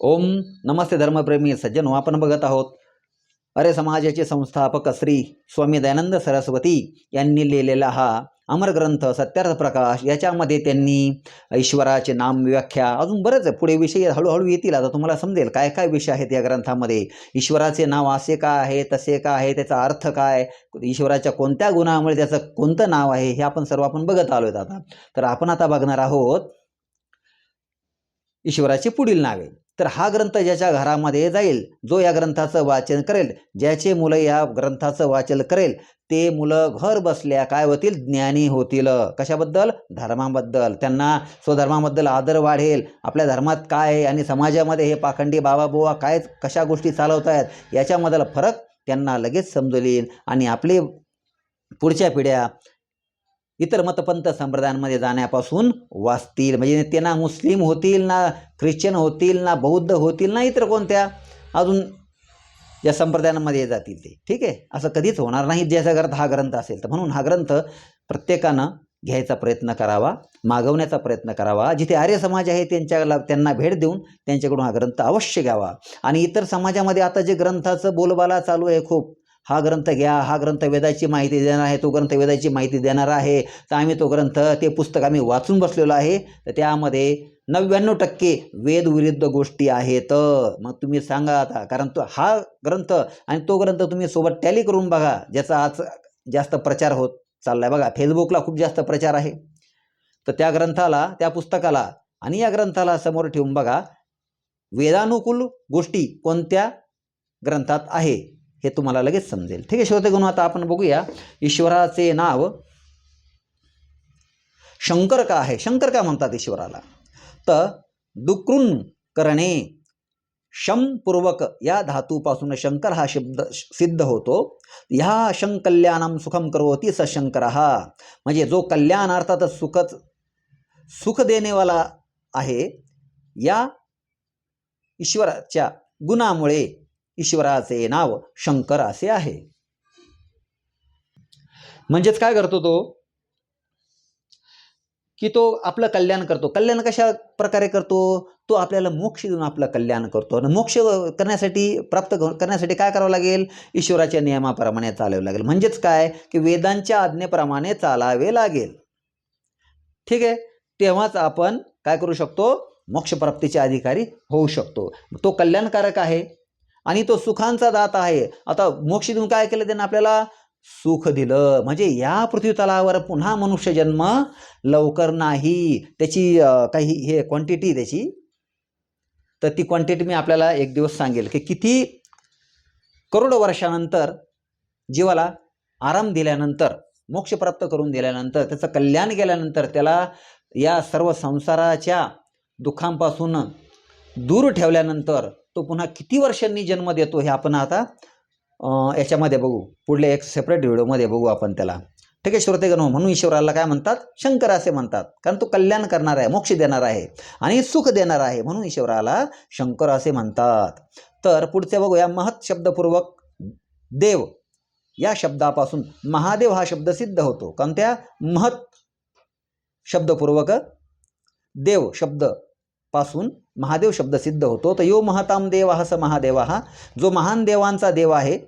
ओम नमस्ते धर्मप्रेमी सज्जन हो आपण बघत आहोत. अरे समाजाचे संस्थापक श्री स्वामी दयानंद सरस्वती यांनी लिहिलेला हा अमर ग्रंथ सत्यार्थ प्रकाश याच्यामध्ये त्यांनी ईश्वराचे नाम व्याख्या अजून बरेच पुढे विषय हळूहळू येतील. आता तुम्हाला समजेल काय काय विषय आहेत या ग्रंथामध्ये. ईश्वराचे नाव असे का आहे तसे का आहे त्याचा अर्थ काय ईश्वराच्या कोणत्या गुणामुळे त्याचं कोणतं नाव आहे हे आपण सर्व आपण बघत आलो आता. तर आपण आता बघणार आहोत ईश्वराची पुढील नावे. तर हा ग्रंथ ज्याच्या घरामध्ये जाईल जो या ग्रंथाचं वाचन करेल ज्याचे मुलं या ग्रंथाचं वाचन करेल ते मुलं घर बसल्या काय होतील? ज्ञानी होतील. कशाबद्दल? धर्माबद्दल. त्यांना स्वधर्माबद्दल आदर वाढेल. आपल्या धर्मात काय आहे आणि समाजामध्ये हे पाखंडी बाबा बुवा काय कशा गोष्टी चालवत आहेत याच्यामधला फरक त्यांना लगेच समजून येईल. आणि आपले पुढच्या पिढ्या इतर मतपंथ संप्रदायांमध्ये जाण्यापासून वाचतील. म्हणजे ते ना मुस्लिम होतील ना ख्रिश्चन होतील ना बौद्ध होतील ना इतर कोणत्या? अजून या संप्रदायांमध्ये जातील ते. ठीक आहे? असं कधीच होणार नाही. ज्याचा ग्रंथ हा ग्रंथ असेल तर म्हणून हा ग्रंथ प्रत्येकानं घ्यायचा प्रयत्न करावा मागवण्याचा प्रयत्न करावा. जिथे आर्य समाज आहे त्यांच्याला त्यांना भेट देऊन त्यांच्याकडून हा ग्रंथ अवश्य घ्यावा. आणि इतर समाजामध्ये आता जे ग्रंथाचं बोलबाला चालू आहे खूप हा ग्रंथ घ्या हा ग्रंथ वेदाची माहिती देणार आहे तो ग्रंथ वेदाची माहिती देणार आहे. तर आम्ही तो ग्रंथ ते पुस्तक आम्ही वाचून बसलेलो आहे. तर त्यामध्ये नव्याण्णव टक्के वेदविरुद्ध गोष्टी आहेत. मग तुम्ही सांगा आता कारण तो हा ग्रंथ आणि तो ग्रंथ तुम्ही सोबत टॅली करून बघा ज्याचा आज जास्त प्रचार होत चालला आहे बघा फेसबुकला खूप जास्त प्रचार आहे. तर त्या ग्रंथाला त्या पुस्तकाला आणि या ग्रंथाला समोर ठेवून बघा वेदानुकूल गोष्टी कोणत्या ग्रंथात आहे? हे तुम्हाला लगेच समजेल. ठीक आहे श्रोते गुण आता आपण बघूया. ईश्वराचे नाव शंकर का आहे? शंकर का म्हणतात ईश्वराला? तर डुक्रून करणे शमपूर्वक या धातूपासून शंकर हा शब्द सिद्ध होतो. ह्या शंकल्याणम सुखम करोती स शंकर. हा म्हणजे जो कल्याण अर्थातच सुखच सुख देणेवाला आहे या ईश्वराच्या गुणामुळे ईश्वराचे नाव शंकर असे आहे. म्हणजेच काय करतो तो? की तो आपलं कल्याण करतो. कल्याण कशा प्रकारे करतो? तो आपल्याला मोक्ष देऊन आपलं कल्याण करतो. आणि मोक्ष करण्यासाठी प्राप्त करण्यासाठी काय करावं लागेल? ईश्वराच्या नियमाप्रमाणे चालावे लागेल. म्हणजेच काय? की वेदांच्या आज्ञेप्रमाणे चालावे लागेल. ठीक आहे? तेव्हाच आपण काय करू शकतो? मोक्षप्राप्तीचे अधिकारी होऊ शकतो. तो कल्याणकारक आहे. आणि तो सुखांचा दात आहे. आता मोक्ष देऊन काय केलं त्यानं आपल्याला? सुख दिलं. म्हणजे या पृथ्वीतलावर पुन्हा मनुष्य जन्म लवकर नाही. त्याची काही हे क्वांटिटी त्याची? तर ती क्वांटिटी मी आपल्याला एक दिवस सांगेल की किती करोडो वर्षानंतर जीवाला आराम दिल्यानंतर मोक्ष प्राप्त करून दिल्यानंतर त्याचं कल्याण केल्यानंतर त्याला या सर्व संसाराच्या दुःखांपासून दूर ठेवल्यानंतर तो पुन्हा किती वर्षांनी जन्म देतो हे आपण आता याच्यामध्ये बघू. पुढल्या एक सेपरेट व्हिडिओमध्ये बघू आपण त्याला. ठीक आहे श्रोतेगण म्हणून ईश्वराला काय म्हणतात? शंकर असे म्हणतात. कारण तो कल्याण करणार आहे मोक्ष देणार आहे आणि सुख देणार आहे. म्हणून ईश्वराला शंकर असे म्हणतात. तर पुढचे बघूया. महत् शब्दपूर्वक देव. या शब्दापासून महादेव हा शब्द सिद्ध होतो. कोणत्या? महत् शब्दपूर्वक देव शब्द. पासून महादेव शब्द सिद्ध होतो. तर यो महताम देव हा स महादेव. हा जो महान देवांचा देव आहे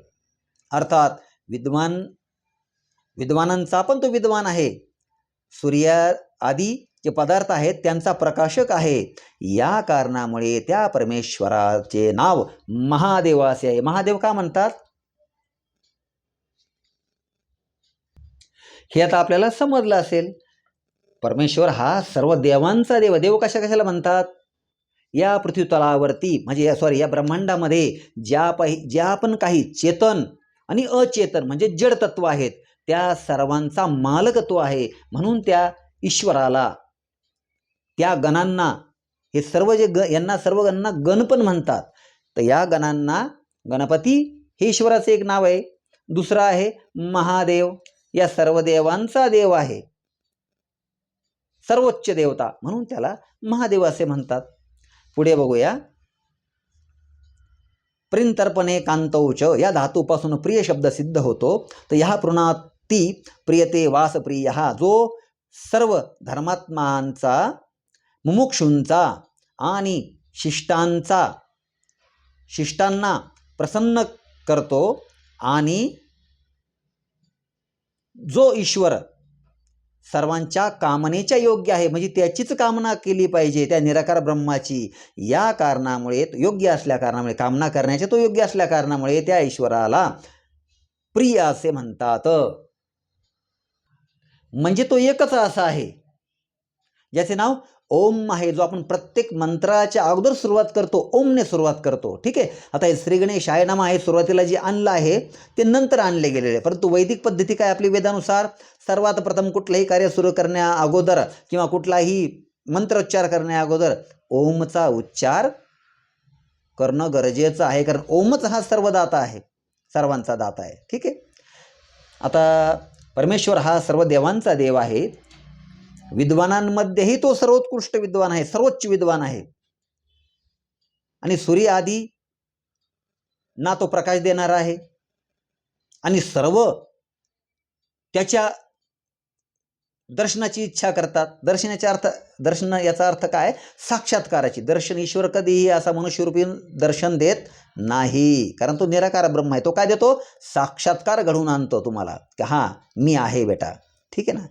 अर्थात विद्वान विद्वानांचा पण तो विद्वान आहे. सूर्या आदी जे पदार्थ आहेत त्यांचा प्रकाशक आहे. या कारणामुळे त्या परमेश्वराचे नाव महादेव असे आहे. महादेव का म्हणतात? हे आता आपल्याला समजलं असेल. परमेश्वर हा सर्व देवांचा देव. देव कशा कशाला म्हणतात? या पृथ्वीतलावरती म्हणजे या सॉरी या ब्रह्मांडामध्ये ज्या पाही ज्या पण काही चेतन आणि अचेतन म्हणजे जड तत्व आहेत त्या सर्वांचा मालक तो आहे. म्हणून त्या ईश्वराला त्या गणांना हे सर्व जे ग यांना सर्व गणांना गण पण म्हणतात. तर या गणांना गणपती हे ईश्वराचं एक नाव आहे. दुसरं आहे महादेव. या सर्व देवांचा देव आहे. सर्वोच्च देवता म्हणून त्याला महादेव असे म्हणतात. पुढे बघूया. प्रिंतर्पणे कांतौच या धातूपासून प्रिय शब्द सिद्ध होतो. तर ह्या पृणाती प्रियते वासप्रिय जो सर्व धर्मात्मांचा मुमुक्षूंचा आणि शिष्टांचा शिष्टांना प्रसन्न करतो आणि जो ईश्वर सर्वांच्या कामनेच्या योग्य आहे. म्हणजे त्याचीच कामना केली पाहिजे त्या निराकार ब्रह्माची. या कारणामुळे योग्य असल्या कारणामुळे कामना करण्याच्या तो योग्य असल्या कारणामुळे त्या ईश्वराला प्रिय असे म्हणतात. म्हणजे तो एकच असा आहे. ज्याचे नाव ओम आहे जो आपण प्रत्येक मंत्राच्या अगोदर सुरुवात करतो ओमने सुरुवात करतो. ठीक आहे? आता हे श्री गणेश नाम आहे सुरुवातीला जे आणलं आहे ते नंतर आणले गेलेले आहे परंतु वैदिक पद्धती काय आपली वेदानुसार? सर्वात प्रथम कुठलंही कार्य सुरू करण्या अगोदर किंवा कुठलाही मंत्रोच्चार करण्या अगोदर ओमचा उच्चार करणं गरजेचं आहे कारण ओमच हा सर्वदाता आहे सर्वांचा दाता आहे. ठीक आहे? आता परमेश्वर हा सर्व देवांचा देव आहे. विद्वानांमध्येही तो सर्वोत्कृष्ट विद्वान आहे सर्वोच्च विद्वान आहे. आणि सूर्य आधी ना तो प्रकाश देणारा आहे. आणि सर्व त्याच्या दर्शनाची इच्छा करतात. दर्शनाचा अर्थ दर्शन याचा अर्थ काय? साक्षात्काराची. दर्शन ईश्वर कधीही असा मनुष्यरूपी दर्शन देत नाही. कारण तो निराकार ब्रह्म आहे. तो काय देतो? साक्षात्कार घडवून आणतो तुम्हाला. की हां मी आहे बेटा. ठीक आहे ना?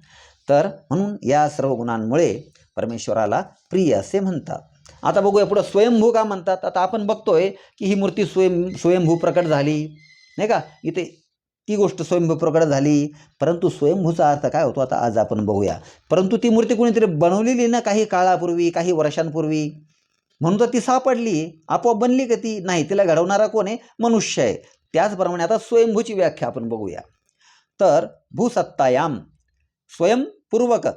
तर म्हणून या सर्व गुणांमुळे परमेश्वराला प्रिय असे म्हणतात. आता बघूया पुढं स्वयंभू का म्हणतात? आता आपण बघतोय की ही मूर्ती स्वयं स्वयंभू प्रकट झाली. नाही का? इथे ती गोष्ट स्वयंभू प्रकट झाली. परंतु स्वयंभूचा अर्थ काय होतो? आता आज आपण बघूया. परंतु ती मूर्ती कोणीतरी बनवलेली ना काही काळापूर्वी काही वर्षांपूर्वी. म्हणून तर ती सापडली. आपोआप बनली का ती? नाही तिला घडवणारा कोण आहे? मनुष्य आहे. त्याचप्रमाणे आता स्वयंभूची व्याख्या आपण बघूया. तर भूसत्तायाम. स्वयं पूर्वक.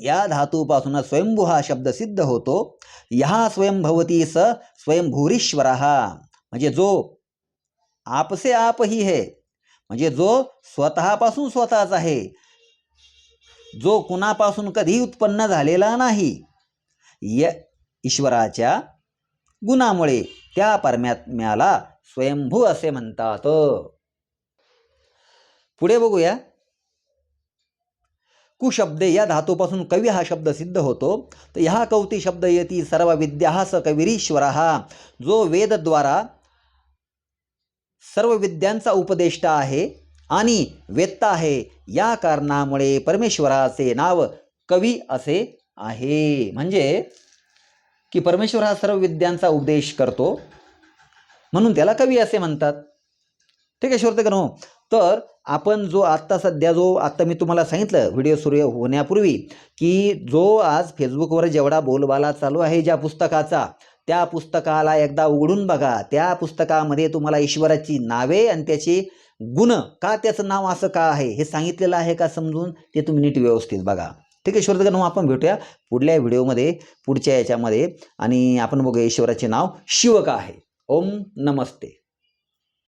या धातूपासून स्वयंभू हा शब्द सिद्ध होतो. ह्या स्वयंभवती स स्वयंभूरीश्वर. म्हणजे जो आपसे आप ही है. म्हणजे जो स्वतःपासून स्वतःच आहे. जो कुणापासून कधी उत्पन्न झालेला नाही. य ईश्वराच्या गुणामुळे त्या परमात्म्याला स्वयंभू असे म्हणतात. पुढे बघूया. कुशब्दे या धातूपासून कवी हा शब्द सिद्ध होतो. तर ह्या कवती शब्द येती सर्व विद्या स कविरीश्वर. हा जो वेदद्वारा सर्व विद्यांचा उपदेष्टा आहे आणि वेत्ता आहे या कारणामुळे परमेश्वराचे नाव कवी असे आहे. म्हणजे की परमेश्वर हा सर्व विद्यांचा उपदेश करतो. म्हणून त्याला कवी असे म्हणतात. ठीक आहे श्रोते हो तर आपण जो आत्ता सध्या जो आत्ता मी तुम्हाला सांगितलं व्हिडिओ सुरू होण्यापूर्वी की जो आज फेसबुकवर जेवढा बोलबाला चालू आहे ज्या पुस्तकाचा त्या पुस्तकाला एकदा उघडून बघा. त्या पुस्तकामध्ये तुम्हाला ईश्वराची नावे आणि त्याचे गुण का त्याचं नाव असं का आहे हे सांगितलेलं आहे का समजून ते तुम्ही नीट व्यवस्थित बघा. ठीक आहे ईश्वर मग आपण भेटूया पुढल्या व्हिडिओमध्ये पुढच्या याच्यामध्ये. आणि आपण बघूया ईश्वराचे नाव शिव का आहे. ओम नमस्ते.